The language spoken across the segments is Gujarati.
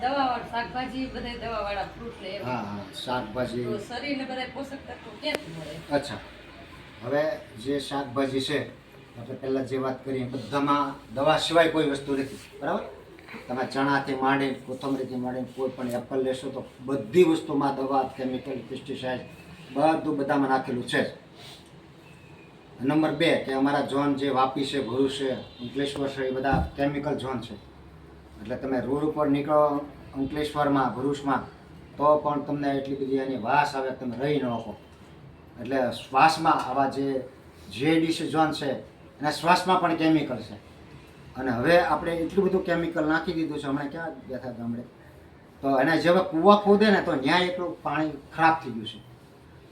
દવાવાળા શાકભાજી બધા દવાવાળા ફ્રૂટ લે હા હા શાકભાજી. તો શરીરને બધા પોષક તત્વો ક્યાંથી મળે? અચ્છા. હવે જે શાકભાજી છે આપણે પહેલાં જે વાત કરીએ બધામાં દવા સિવાય કોઈ વસ્તુ નથી. બરાબર? તમે ચણાથી માંડીને કોથમરીથી માંડીને કોઈ પણ એપલ લેશો તો બધી વસ્તુમાં દવા કેમિકલ પેસ્ટિસાઇડ બધું બધામાં નાખેલું છે નંબર બે કે અમારા ઝોન જે વાપી છે ભરૂચ છે અંકલેશ્વર છે એ બધા કેમિકલ ઝોન છે. એટલે તમે રોડ ઉપર નીકળો અંકલેશ્વરમાં, ભરૂચમાં, તો પણ તમને એટલી બધી એની વાસ આવે તમે રહી ન શકો. એટલે શ્વાસમાં આવા જે જે ડિસિઝન છે, એના શ્વાસમાં પણ કેમિકલ છે. અને હવે આપણે એટલું બધું કેમિકલ નાખી દીધું છે, હમણાં ક્યાં બેઠા ગામડે? તો એને જેવા કૂવા ખોદે ને, તો ન્યાય એટલું પાણી ખરાબ થઈ ગયું છે.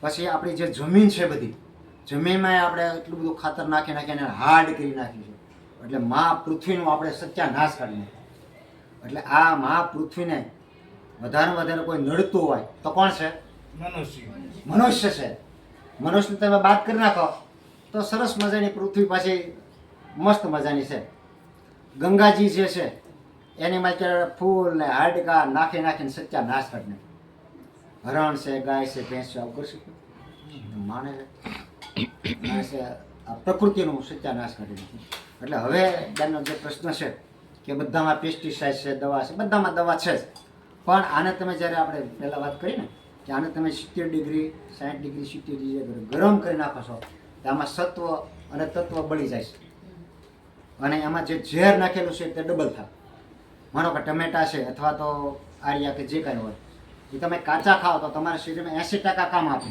પછી આપણી જે જમીન છે બધી, જમીનમાં આપણે એટલું બધું ખાતર નાખી નાખીને હાર્ડ કરી નાખ્યું છે. એટલે મા પૃથ્વીનું આપણે સત્યાનાશ નાશ નાખ્યો. એટલે આ મા પૃથ્વીને વધારે વધારે કોઈ નડતું હોય તો કોણ છે? મનુષ્ય. મનુષ્ય છે. મનુષ્ય તમે બાદ કરી નાખો તો સરસ મજાની પૃથ્વી પાછી મસ્ત મજાની છે. ગંગાજી જે છે એની માટે ફૂલ ને હાડકા નાખી નાખીને સચ્ચા નાશ કરીને હરણ છે ગાય છે ભેંસ છે આવું કરશે માને છે. પ્રકૃતિનું પ્રકૃતિનું સત્યાનાશ કરી નાખ્યું એટલે હવે તેનો જે પ્રશ્ન છે કે બધામાં પેસ્ટિસાઇડ છે, દવા છે, બધામાં દવા છે જ. પણ આને તમે જ્યારે આપણે પહેલાં વાત કરી ને, કે આને તમે સિત્તેર ડિગ્રી સાઠ ડિગ્રી, સિત્તેર ડિગ્રી ગરમ કરી નાખો છો, તો આમાં સત્વ અને તત્વ બળી જાય છે. અને એમાં જે ઝેર નાખેલું છે તે ડબલ થાય. માનો કે ટમેટા છે અથવા તો આર્યા કે જે કાંઈ હોય, એ તમે કાચા ખાઓ તો તમારા શરીરમાં એંસી ટકા કામ આપે.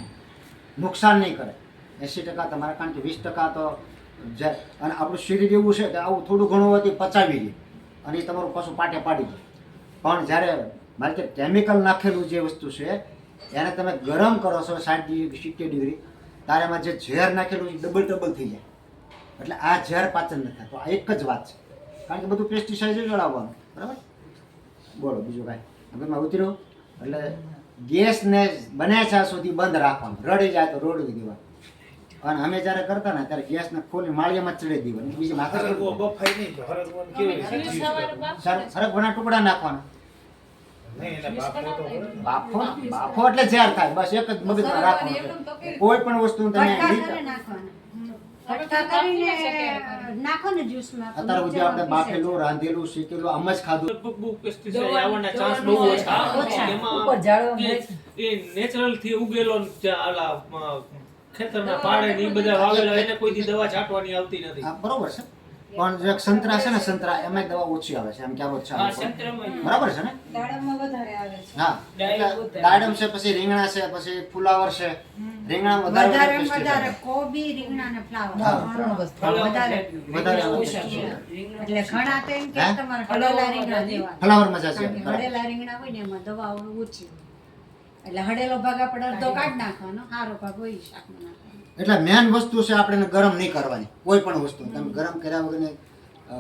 નુકસાન નહીં કરે. એંસી ટકા તમારા, કારણ કે વીસ ટકા તો અને આપણું શરીર એવું છે કે આવું થોડું ઘણું હોય પચાવી લે અને એ તમારું પશુ પાટે પાડી દે. પણ જ્યારે મારે કે કેમિકલ નાખેલું જે વસ્તુ છે, એને તમે ગરમ કરો છો સાઠ ડિગ્રી, સિત્તેર ડિગ્રી ત્યારે એમાં જે ઝેર નાખેલું એ ડબલ ડબલ થઈ જાય. એટલે આ ઝેર પાચન નથી થતું આ એક જ વાત છે. કારણ કે બધું પેસ્ટિસાઇડ જ ચડાવવાનું. બરાબર? બોલો બીજું કાંઈ. હવેમાં ઉતર્યો? એટલે ગેસને બને ત્યાં સુધી બંધ રાખવાનું. રડી જાય તો રોડવી દેવાનું. અને અમે જ્યારે કરતા ને ત્યારે ગેસને ખોલી માળિયામાં ચડી દેવાની. બીજી માથે બફાઈ નહીં ટુકડા નાખવાના. નહીં એને બાફવો તો પડે ને. બાફો? બાફો. એટલે ઝેર થાય. બસ એક જ મગજમાં રાખવાનું કોઈ પણ વસ્તુ તમે અત્યારે આપણે બાફેલું રાંધેલું શીખેલું આમ જ ખાધું. આવવાના બહુ ઓછા. એમાં natural થી ઉગેલો આલા, ખેતરના પાડે ને બધા વાવેલા એને કોઈ દવા છાંટવાની આવતી નથી. હા બરોબર છે. પણ જે સંતરા છે ને સંતરા એમાં દવા ઓછી આવે છે એમ ક્યાં ઓછા હા આવે છે. સંતરામાં બરાબર છે ને? દાડમમાં વધારે આવે છે. હા દાડમ છે પછી રીંગણા છે પછી ફુલાવર છે. રીંગણા વધારે વધારે. કોબી રીંગણા ને ફ્લાવર. વધારે. વધારે એટલે ઘણા તો એમ કે તમારે હળેલા રીંગણા હોય ને એમાં દવા ઓછી એટલે હડેલો ભાગ આપણે અડધો કાઢ નાખવાનો. સારો ભાગ હોય શાકમાં નાખવાનો એટલે મેન વસ્તુ છે આપણે ગરમ નહીં કરવાની કોઈ પણ વસ્તુ. તમે ગરમ કર્યા વગર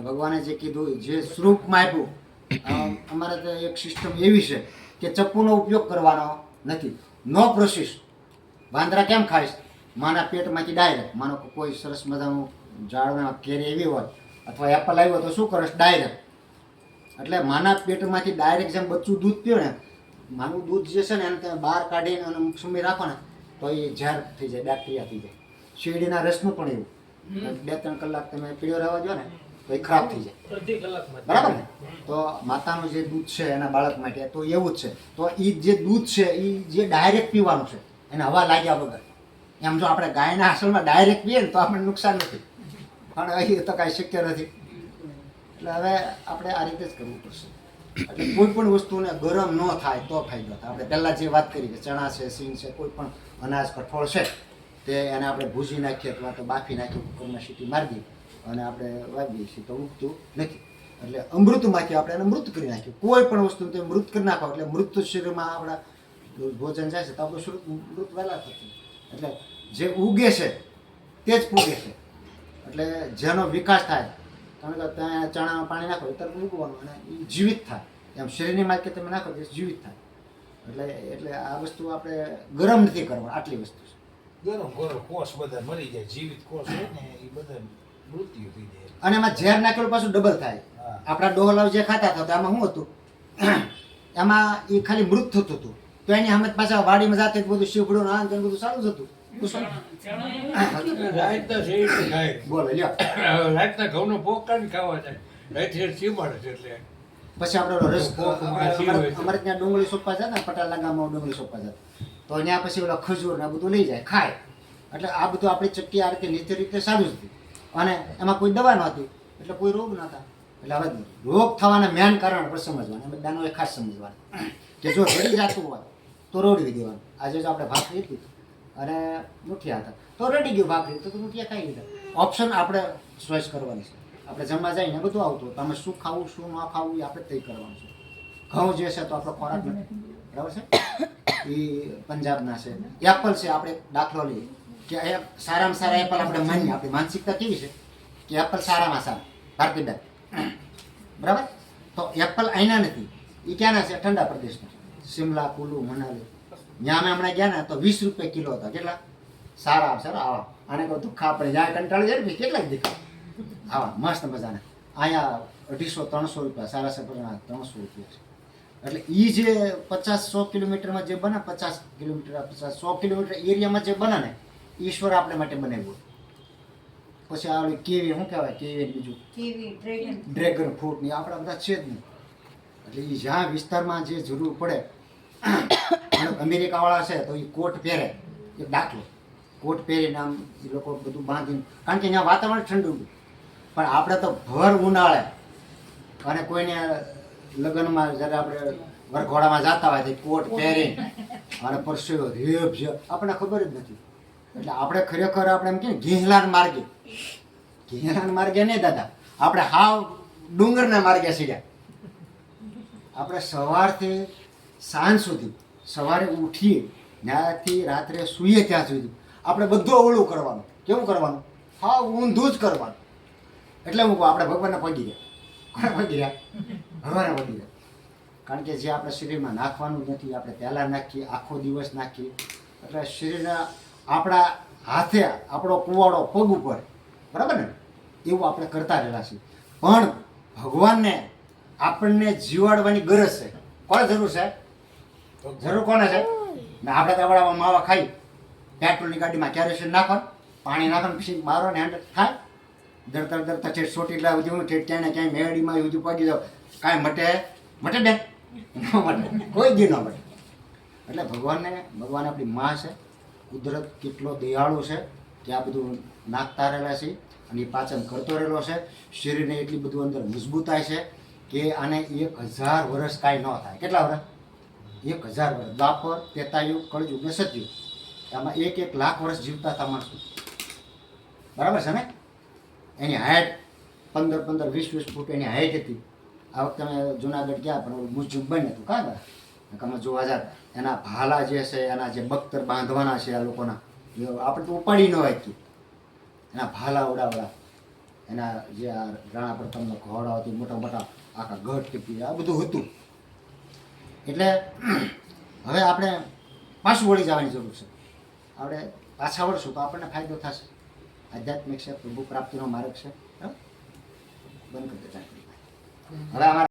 ભગવાને જે કીધું જે સ્વરૂપમાં આપ્યું અમારે તો એક સિસ્ટમ એવી છે કે ચપ્પુનો ઉપયોગ કરવાનો નથી. નો પ્રોસેસ વાંદરા કેમ ખાઈશ માના પેટમાંથી ડાયરેક્ટ માનો કોઈ સરસ મજાનું ઝાડમાં કેરી એવી હોય અથવા એપલ આવ્યો તો શું કરશ ડાયરેક્ટ એટલે માના પેટમાંથી ડાયરેક્ટ જેમ બચ્ચું દૂધ પીવે ને માનું દૂધ જે છે ને એને તમે બહાર કાઢીને અને સુમી રાખો ને તો એ ઝેર થઈ જાય બેક્ટેરિયા થઈ જાય. શેરડીના રસનું પણ એવું. બે ત્રણ કલાક તમે પીળો રહેવા દો ને તો એ ખરાબ થઈ જાય. બરાબર ને? તો માતાનું જે દૂધ છે એના બાળક માટે તો એવું જ છે. તો એ જે દૂધ છે એ જે ડાયરેક્ટ પીવાનું છે એને હવા લાગ્યા વગર. એમ જો આપણે ગાયના અસલમાં ડાયરેક્ટ પીએ ને તો આપણને નુકસાન નથી. પણ અહીં તો કાંઈ શક્ય નથી. એટલે હવે આપણે આ રીતે જ કરવું પડશે. એટલે કોઈ પણ વસ્તુને ગરમ ન થાય તો ફાયદો થાય. આપણે પહેલાં જે વાત કરી કે ચણા છે, સિંગ છે કોઈ પણ અનાજ કઠોળ છે, તે એને આપણે ભૂજી નાખીએ અથવા તો બાફી નાખીએ કુકરમાં સીટી મારી અને આપણે વાવીએ છીએ. તો ઉગતું નથી. એટલે અમૃતમાંથી આપણે એને મૃત કરી નાખ્યું કોઈ પણ વસ્તુ તે મૃત કરી નાખો. એટલે મૃત શરીરમાં આપણા ભોજન જાય છે તો આપણું શરીર મૃત વહેલા થતું એટલે જે ઉગે છે, તે જ પૂગે છે. એટલે જેનો વિકાસ થાય કારણ કે ત્યાં ચણામાં પાણી નાખો તરત મૂકવાનું અને એ જીવિત થાય. એમ શરીરની માર્કે તમે નાખો તો જીવિત થાય. એટલે એટલે આ વસ્તુ આપણે ગરમ નથી કરવા આટલી વસ્તુ છે. ગરમ ગરમ કોષ બધા મરી જાય જીવિત કોષ હોય ને એ બધા મૃત્યુ થઈ જાય. અને એમાં ઝેર નાખેલું પાછું ડબલ થાય. આપણા ડોહલાવ જે ખાતા હતા તો આમાં શું હતું? એમાં એ ખાલી મૃત થતું હતું. તો એની હમત પાછા વાડીમાં જાતે બધું શીપડું ને આ બધું સારું જ હતું. તો શું? રાતના શેરડી ખાય ખાવા જાય રાતે સીમાડે છે એટલે પછી આપણે રસ અમારે છે. ત્યાં ડુંગળી સોપા જતા ને પટાલા ગામમાં ડુંગળી સોપા છે તો ત્યાં પછી ઓલા ખજૂર ને આ બધું લઈ જાય, ખાય. એટલે આ બધું આપણી ચક્કી આ રીતે નીચે રીતે સારું જ હતું. અને એમાં કોઈ દવા નહોતી, એટલે કોઈ રોગ નહોતા. એટલે હવે રોગ થવાના મેન કારણ આપણે સમજવાનું બધાનું એ ખાસ સમજવાનું. કે જો રડી જતું હોય, તો રોડવી દેવાનું. આજે જો આપણે ભાખરી હતી અને મુઠિયા હતા. તો રડી ગયું ભાખરી. તો મુઠિયા ખાઈ લીધા. ઓપ્શન આપણે ચોઈસ કરવાની છે. આપણે જમવા જઈને બધું આવતું. તમે શું ખાવું, શું ન ખાવું, એ આપણે તય કરવાનું છે. ઘઉં જે છે તો આપણો ખોરાક બરાબર છે? એ પંજાબના છે. એપલ છે, આપણે દાખલો લઈએ. કે સારામાં સારા એપલ આપણે માનીએ. આપણી માનસિકતા કેવી છે? કે એપલ સારામાં સારા. ભારતીય બરાબર? તો એપલ અહીંના નથી. એ ક્યાંના છે? ઠંડા પ્રદેશના. શિમલા, કુલુ, મનાલી. ત્યાં અમે હમણાં ગયા ને તો વીસ રૂપિયા કિલો હતા. કેટલા? સારા સારા આવા આને કહું દુઃખા આપણે જ્યાં કંટાળી જાય ને કેટલાક દેખાય? આવા મસ્ત મજાના. અહીંયા અઢીસો ત્રણસો રૂપિયા સારા સફરના ત્રણસો રૂપિયા છે. એટલે એ જે પચાસ સો કિલોમીટરમાં જે બને પચાસ કિલોમીટર પચાસ સો કિલોમીટર એરિયામાં જે બને ને ઈશ્વર આપણે માટે બનાવ્યું પછી આ કેવી શું કહેવાય કેવી બીજું? કેવી ડ્રેગન ફ્રૂટ. ની આપણા બધા છે જ નહીં. એટલે એ જ્યાં વિસ્તારમાં જે જરૂર પડે અને અમેરિકાવાળા છે, તો એ કોટ પહેરે એક દાખલો કોટ પહેરીને આમ એ લોકો બધું બાંધીને, કારણ કે અહીંયા વાતાવરણ ઠંડુ પણ આપણે તો ભર ઉનાળે. અને કોઈને લગ્નમાં જ્યારે આપણે વરઘોડામાં જતા હોય તો કોટ પહેરી અને પરસ્યો રેબ છે, આપણને ખબર જ નથી. એટલે આપણે ખરેખર આપણે એમ કે ઘેહલાન માર્ગે. ઘેહલાન માર્ગે નહીં દાદા, આપણે હાવ ડુંગરના માર્ગે સીધા. આપણે સવારથી સાંજ સુધી સવારે ઉઠીએ ત્યાંથી રાત્રે સૂઈએ ત્યાં સુધી. આપણે બધું અવળું કરવાનું. કેવું કરવાનું? હા, ઊંધું જ કરવાનું. એટલે હું આપણે ભગવાનને પગી ગયા. કોને પગી રહ્યા ભગવાનને પગી ગયા. કારણ કે જે આપણે શરીરમાં નાખવાનું નથી, આપણે પહેલાં નાખીએ, આખો દિવસ નાખીએ. એટલે શરીરના આપણા હાથે, આપણો કુવાડો પગ ઉપર. બરાબર ને? એવું આપણે કરતા રહેલા છીએ. પણ ભગવાનને આપણને જીવાડવાની ગરજ છે. કોણ જરૂર છે? જરૂર કોને છે? ને આપણે તો વડામાં માવા ખાઈ. પેટ્રોલની ગાડીમાં કેરોસીન નાખો પાણી નાખો પછી મારો ને હેન્ડ થાય. દરતા દરતા છે, સોટી લાવ દઉં ઠેઠ ક્યાંય ને ક્યાંય મેળીમાં સુધી પડી જાઉં કાંઈ મટે? મટે બેન? ન મટે. કોઈ દી ન મટે. એટલે ભગવાનને, ભગવાન આપણી માં છે. કુદરત કેટલો દયાળુ છે કે આ બધું નાખતા રહેલા છે અને એ પાચન કરતો રહેલો છે. શરીરને એટલી બધું અંદર મજબૂતાઈ છે કે આને એક હજાર વર્ષ કાંઈ ન થાય. કેટલા વર્ષ એક હજાર વર્ષ. દ્વાપર તેતાયુ કળજુગ ને સતયુગ આમાં એક એક લાખ વર્ષ જીવતા હતા માણસો. બરાબર છે ને? એની હાઈટ પંદર પંદર વીસ વીસ ફૂટ એની હાઈટ હતી. આ વખતે અમે જુનાગઢ ગયા પણ મુજબ બન્યું હતું, કાં અમે જોવા જતા. એના ભાલા જે છે, એના જે બખ્તર બાંધવાના છે આ લોકોના આપણે તો ઉપાડી ન વાંચ્યું એના ભાલા ઉડાવડા, એના જે આ રાણા પ્રતાપનો ઘોડા હતી મોટા મોટા આખા ગઢ ટીપી, આ બધું હતું. એટલે હવે આપણે પાછું વળી જવાની જરૂર છે. આપણે પાછા વળશું તો આપણને ફાયદો થશે. આધ્યાત્મિક છે, પ્રભુ પ્રાપ્તિનો માર્ગ છે? બંધ કરી દેતા હવે અમારે